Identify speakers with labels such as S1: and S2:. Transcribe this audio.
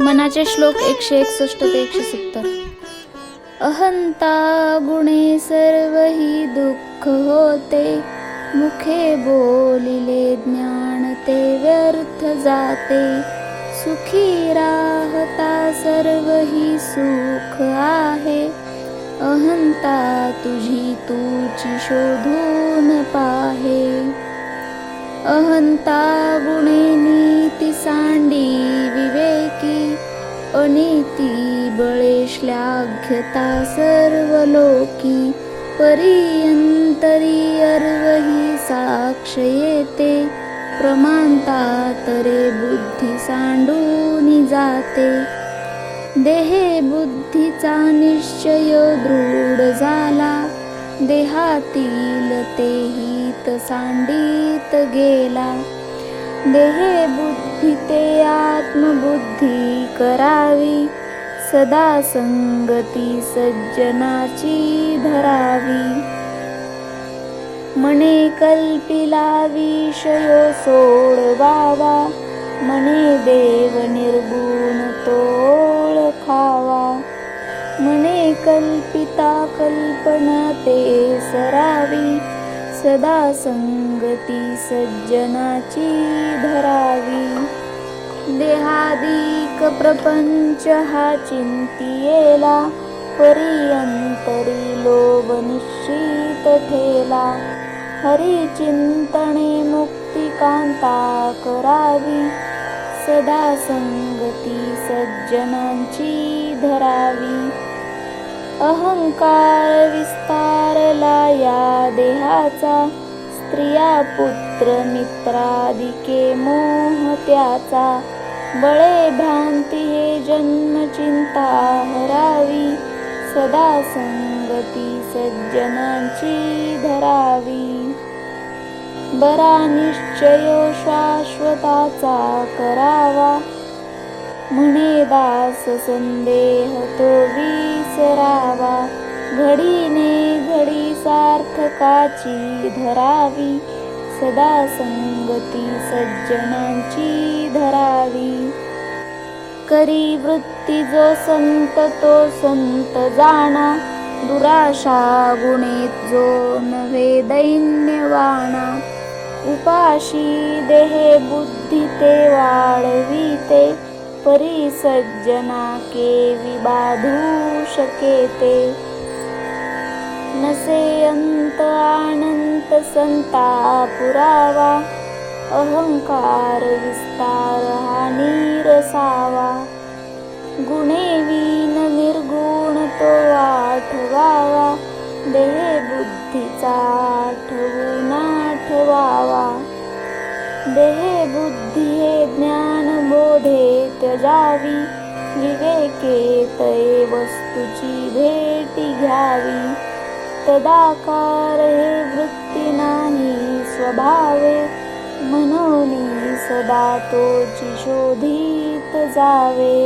S1: मनाचे श्लोक एकशे एकसष्ट ते एकशे सत्तर. अहंता गुणे सर्व ही दुःख होते. मुखे बोलिले ज्ञान ते व्यर्थ जाते. सुखी राहता सर्व ही सुख आहे. अहंता तुझी तूची शोधून पाहे. अहंता गुणे नीती सांडी अनिती बळे श्लाघ्यता सर्व लोकी परियंतरी अर्वही साक्ष येते. प्रमाणता तरे बुद्धी सांडून जाते. देहे बुद्धीचा निश्चय दृढ झाला. देहातील ते हित सांडित गेला. देहे बुद्धी हिते आत्मबुद्धी करावी सदा संगती सज्जनाची धरावी. मने कल्पिला विषयो सोडवावा मने देव निर्गुण तोळ खावा. मने कल्पिता कल्पना ते सरावी सदा संगती सज्जनाची धरावी. देहादिक प्रपंच हा चिंतियेला परियंतरी लोभ निश्चित ठेला. हरी चिंतने मुक्तिकांता करावी सदा संगती सज्जनांची धरावी. अहंकार विस्तारला या देहाचा स्त्रिया पुत्र मित्रादिके मोह त्याचा. बळे भ्रांती हे जन्म चिंता हरावी सदा संगती सज्जनांची धरावी. बरा निश्चय शाश्वताचा करावा म्हणे दास संदेह तो विसरावा. घडीने घडी सार्थकाची धरावी सदा संगती सज्जनांची धरावी. करी वृत्ती जो संत तो संत जाणा. दुराशा गुणेत जो नव्हे दैन्यवाणा. उपाशी देहे बुद्धी ते वाढविते परी सज्जना केवी बाधू शके ते नसे अंत आनंद संता पुरावा अहंकार विस्तार हा निरसावा. गुणे विन निर्गुण तो आठवावा देहे बुद्धीचा आठवून आठवावा. देहे बुद्धी हे ज्ञान बोधे त्यजावी विवेके तये वस्तूची भेटी घ्यावी. तदाकार हे वृत्ती नाही स्वभावे म्हणून सदा तोची शोधित जावे.